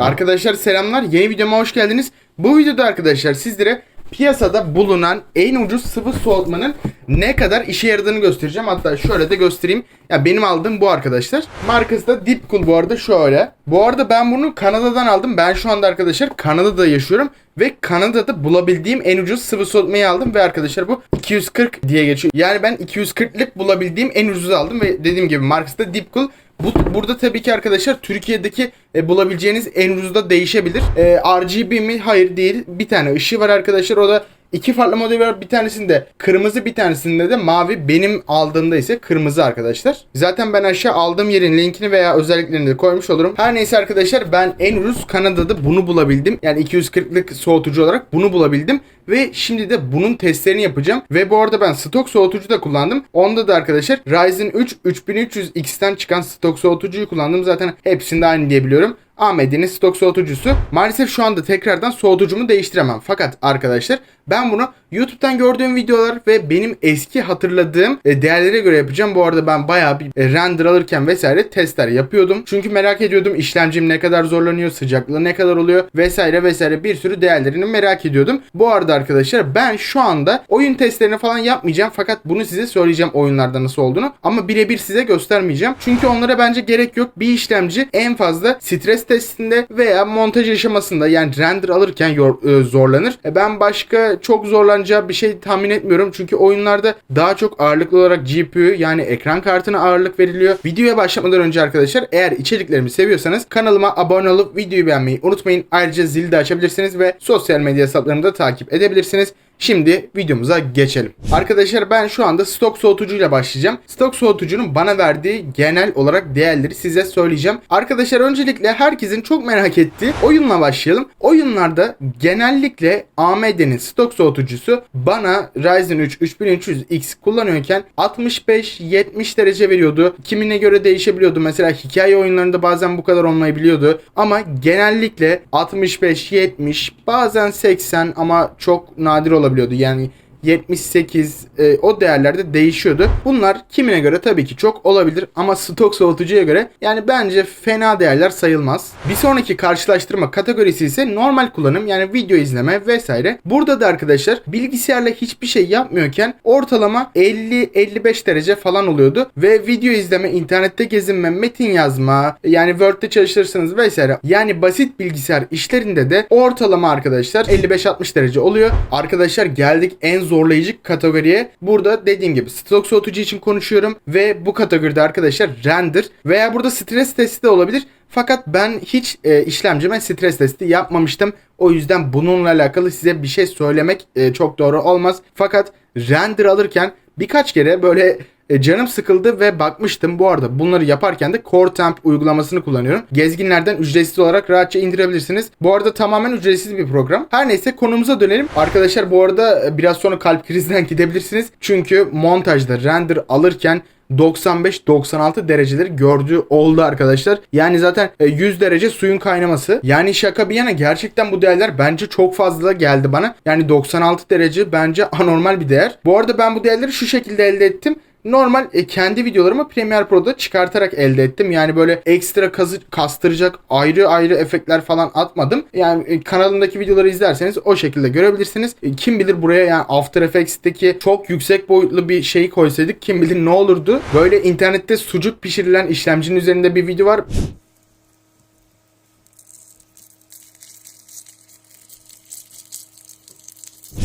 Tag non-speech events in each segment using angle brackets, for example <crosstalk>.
Arkadaşlar selamlar. Yeni videoma hoş geldiniz. Bu videoda arkadaşlar sizlere piyasada bulunan en ucuz sıvı soğutmanın ne kadar işe yaradığını göstereceğim. Hatta şöyle de göstereyim. Ya benim aldığım bu arkadaşlar. Markası da Deepcool bu arada şöyle. Bu arada ben bunu Kanada'dan aldım. Ben şu anda arkadaşlar Kanada'da yaşıyorum. Ve Kanada'da bulabildiğim en ucuz sıvı soğutmayı aldım. Ve arkadaşlar bu 240 diye geçiyor. Yani ben 240'lık bulabildiğim en ucuzu aldım. Ve dediğim gibi markası da Deepcool. Bu, burada tabii ki arkadaşlar Türkiye'deki e, bulabileceğiniz en ucuzu da değişebilir. E, RGB mi? Hayır değil. Bir tane ışığı var arkadaşlar. O da iki farklı model var. Bir tanesinde kırmızı bir tanesinde de mavi. Benim aldığımda ise kırmızı arkadaşlar. Zaten ben aşağı aldığım yerin linkini veya özelliklerini de koymuş olurum. Her neyse arkadaşlar ben en ucuz Kanada'da bunu bulabildim. Yani 240'lık soğutucu olarak bunu bulabildim. Ve şimdi de bunun testlerini yapacağım. Ve bu arada ben stok soğutucu da kullandım. Onda da arkadaşlar Ryzen 3 3300X'ten çıkan stok soğutucuyu kullandım. Zaten hepsinde aynı diyebiliyorum. AMD'nin stok soğutucusu. Maalesef şu anda tekrardan soğutucumu değiştiremem. Fakat arkadaşlar ben bunu YouTube'dan gördüğüm videolar ve benim eski hatırladığım e, değerlere göre yapacağım. Bu arada ben bayağı bir e, render alırken vesaire testler yapıyordum. Çünkü merak ediyordum işlemcim ne kadar zorlanıyor, sıcaklığı ne kadar oluyor vesaire vesaire bir sürü değerlerini merak ediyordum. Bu arada arkadaşlar ben şu anda oyun testlerini falan yapmayacağım fakat bunu size söyleyeceğim oyunlarda nasıl olduğunu ama birebir size göstermeyeceğim. Çünkü onlara bence gerek yok. Bir işlemci en fazla stres testinde veya montaj aşamasında yani render alırken yor- e, zorlanır. E, ben başka çok zorlanacağı bir şey tahmin etmiyorum. Çünkü oyunlarda daha çok ağırlıklı olarak GPU yani ekran kartına ağırlık veriliyor. Videoya başlamadan önce arkadaşlar eğer içeriklerimi seviyorsanız kanalıma abone olup videoyu beğenmeyi unutmayın. Ayrıca zili de açabilirsiniz ve sosyal medya hesaplarımı da takip edebilirsiniz. Şimdi videomuza geçelim. Arkadaşlar ben şu anda stok soğutucuyla başlayacağım. Stok soğutucunun bana verdiği genel olarak değerleri size söyleyeceğim. Arkadaşlar öncelikle herkesin çok merak ettiği oyunla başlayalım. Oyunlarda genellikle AMD'nin stok soğutucusu bana Ryzen 3 3300X kullanıyorken 65-70 derece veriyordu. Kimine göre değişebiliyordu. Mesela hikaye oyunlarında bazen bu kadar olmayabiliyordu. Ama genellikle 65-70 bazen 80 ama çok nadir olabiliyordu. Yani 78 e, o değerlerde değişiyordu. Bunlar kimine göre tabii ki çok olabilir ama stok soğutucuya göre yani bence fena değerler sayılmaz. Bir sonraki karşılaştırma kategorisi ise normal kullanım yani video izleme vesaire. Burada da arkadaşlar bilgisayarla hiçbir şey yapmıyorken ortalama 50-55 derece falan oluyordu ve video izleme, internette gezinme, metin yazma yani Word'de çalıştırırsınız vesaire. Yani basit bilgisayar işlerinde de ortalama arkadaşlar 55-60 derece oluyor. Arkadaşlar geldik en zorlayıcı kategoriye. Burada dediğim gibi stok soğutucu için konuşuyorum ve bu kategoride arkadaşlar render veya burada stres testi de olabilir. Fakat ben hiç e, işlemcime stres testi yapmamıştım. O yüzden bununla alakalı size bir şey söylemek e, çok doğru olmaz. Fakat render alırken birkaç kere böyle e, canım sıkıldı ve bakmıştım. Bu arada bunları yaparken de Core Temp uygulamasını kullanıyorum. Gezginlerden ücretsiz olarak rahatça indirebilirsiniz. Bu arada tamamen ücretsiz bir program. Her neyse konumuza dönelim. Arkadaşlar bu arada e, biraz sonra kalp <laughs> krizinden gidebilirsiniz. Çünkü montajda render alırken 95-96 dereceleri gördüğü oldu arkadaşlar. Yani zaten e, 100 derece suyun kaynaması. Yani şaka bir yana gerçekten bu değerler bence çok fazla geldi bana. Yani 96 derece bence anormal bir değer. Bu arada ben bu değerleri şu şekilde elde ettim normal e, kendi videolarımı Premiere Pro'da çıkartarak elde ettim. Yani böyle ekstra kazı, kastıracak ayrı ayrı efektler falan atmadım. Yani e, kanalımdaki videoları izlerseniz o şekilde görebilirsiniz. E, kim bilir buraya yani After Effects'teki çok yüksek boyutlu bir şeyi koysaydık kim bilir ne olurdu. Böyle internette sucuk pişirilen işlemcinin üzerinde bir video var.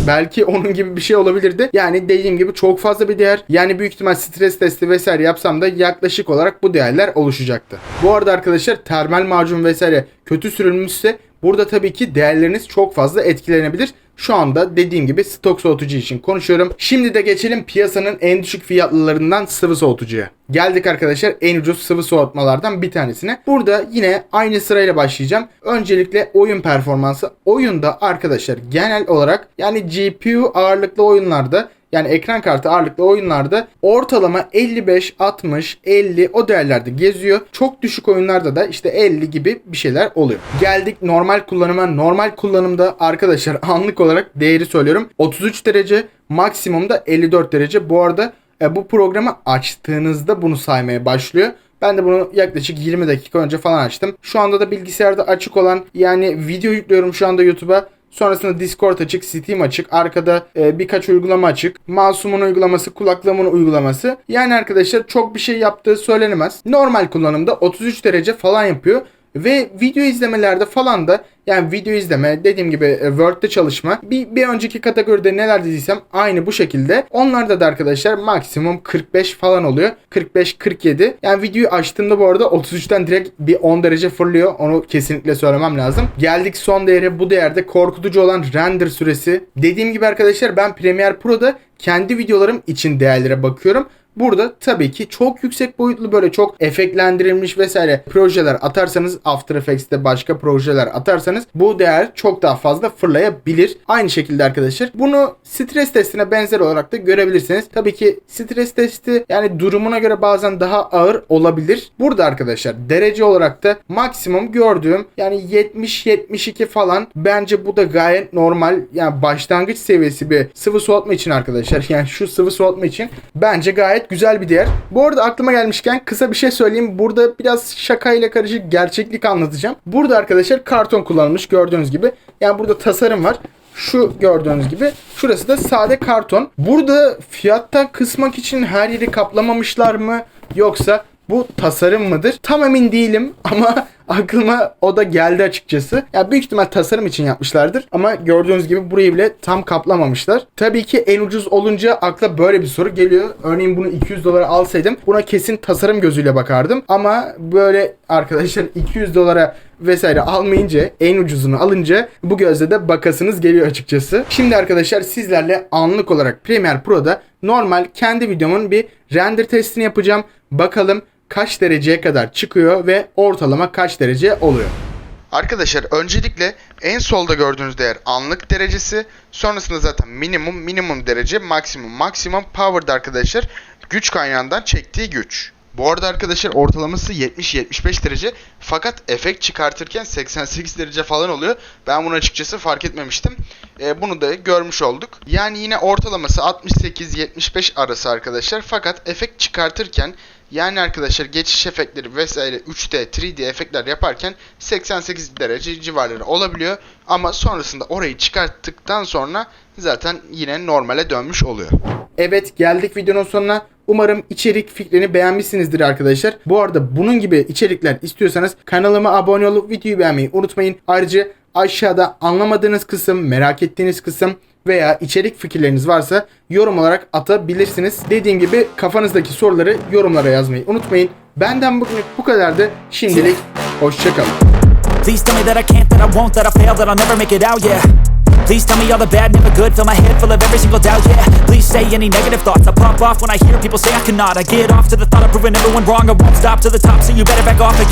Belki onun gibi bir şey olabilirdi. Yani dediğim gibi çok fazla bir değer. Yani büyük ihtimal stres testi vesaire yapsam da yaklaşık olarak bu değerler oluşacaktı. Bu arada arkadaşlar termal macun vesaire kötü sürülmüşse burada tabii ki değerleriniz çok fazla etkilenebilir. Şu anda dediğim gibi stok soğutucu için konuşuyorum. Şimdi de geçelim piyasanın en düşük fiyatlılarından sıvı soğutucuya. Geldik arkadaşlar en ucuz sıvı soğutmalardan bir tanesine. Burada yine aynı sırayla başlayacağım. Öncelikle oyun performansı. Oyunda arkadaşlar genel olarak yani GPU ağırlıklı oyunlarda yani ekran kartı ağırlıklı oyunlarda ortalama 55, 60, 50 o değerlerde geziyor. Çok düşük oyunlarda da işte 50 gibi bir şeyler oluyor. Geldik normal kullanıma. Normal kullanımda arkadaşlar <laughs> anlık olarak değeri söylüyorum. 33 derece maksimumda 54 derece. Bu arada e, bu programı açtığınızda bunu saymaya başlıyor. Ben de bunu yaklaşık 20 dakika önce falan açtım. Şu anda da bilgisayarda açık olan yani video yüklüyorum şu anda YouTube'a. Sonrasında Discord açık, Steam açık, arkada e, birkaç uygulama açık. Masumun uygulaması, kulaklığımın uygulaması. Yani arkadaşlar çok bir şey yaptığı söylenemez. Normal kullanımda 33 derece falan yapıyor. Ve video izlemelerde falan da yani video izleme dediğim gibi e, Word'de çalışma bir, bir önceki kategoride neler dediysem aynı bu şekilde. Onlarda da arkadaşlar maksimum 45 falan oluyor. 45-47. Yani videoyu açtığımda bu arada 33'ten direkt bir 10 derece fırlıyor. Onu kesinlikle söylemem lazım. Geldik son değere bu değerde korkutucu olan render süresi. Dediğim gibi arkadaşlar ben Premiere Pro'da kendi videolarım için değerlere bakıyorum. Burada tabii ki çok yüksek boyutlu böyle çok efektlendirilmiş vesaire projeler atarsanız After Effects'te başka projeler atarsanız bu değer çok daha fazla fırlayabilir. Aynı şekilde arkadaşlar bunu stres testine benzer olarak da görebilirsiniz. Tabii ki stres testi yani durumuna göre bazen daha ağır olabilir. Burada arkadaşlar derece olarak da maksimum gördüğüm yani 70-72 falan bence bu da gayet normal yani başlangıç seviyesi bir sıvı soğutma için arkadaşlar <laughs> yani şu sıvı soğutma için bence gayet güzel bir değer. Bu arada aklıma gelmişken kısa bir şey söyleyeyim. Burada biraz şakayla karışık gerçeklik anlatacağım. Burada arkadaşlar karton kullanılmış gördüğünüz gibi. Yani burada tasarım var. Şu gördüğünüz gibi. Şurası da sade karton. Burada fiyattan kısmak için her yeri kaplamamışlar mı? Yoksa bu tasarım mıdır? Tam emin değilim <laughs> ama aklıma o da geldi açıkçası. Ya büyük ihtimal tasarım için yapmışlardır ama gördüğünüz gibi burayı bile tam kaplamamışlar. Tabii ki en ucuz olunca akla böyle bir soru geliyor. Örneğin bunu 200 dolara alsaydım buna kesin tasarım gözüyle bakardım. Ama böyle arkadaşlar <laughs> 200 dolara vesaire almayınca en ucuzunu alınca bu gözle de bakasınız geliyor açıkçası. Şimdi arkadaşlar sizlerle anlık olarak Premiere Pro'da normal kendi videomun bir render testini yapacağım. Bakalım kaç dereceye kadar çıkıyor ve ortalama kaç derece oluyor. Arkadaşlar öncelikle en solda gördüğünüz değer anlık derecesi. Sonrasında zaten minimum, minimum derece, maksimum, maksimum power'da arkadaşlar güç kaynağından çektiği güç. Bu arada arkadaşlar ortalaması 70-75 derece fakat efekt çıkartırken 88 derece falan oluyor. Ben bunu açıkçası fark etmemiştim. E, bunu da görmüş olduk. Yani yine ortalaması 68-75 arası arkadaşlar fakat efekt çıkartırken yani arkadaşlar geçiş efektleri vesaire 3D, 3D efektler yaparken 88 derece civarları olabiliyor. Ama sonrasında orayı çıkarttıktan sonra zaten yine normale dönmüş oluyor. Evet geldik videonun sonuna. Umarım içerik fikrini beğenmişsinizdir arkadaşlar. Bu arada bunun gibi içerikler istiyorsanız kanalıma abone olup videoyu beğenmeyi unutmayın. Ayrıca aşağıda anlamadığınız kısım, merak ettiğiniz kısım veya içerik fikirleriniz varsa yorum olarak atabilirsiniz. Dediğim gibi kafanızdaki soruları yorumlara yazmayı unutmayın. Benden bugün bu kadardı. Şimdilik hoşçakalın. Please tell me that I can't, that I won't, that I fail, that I'll never make it out, yeah Please tell me all the bad, never good, fill my head full of every single doubt, yeah. Please say any negative thoughts, I pop off when I hear people say I cannot. I get off to the thought of proving everyone wrong, I won't stop to the top, so you better back off again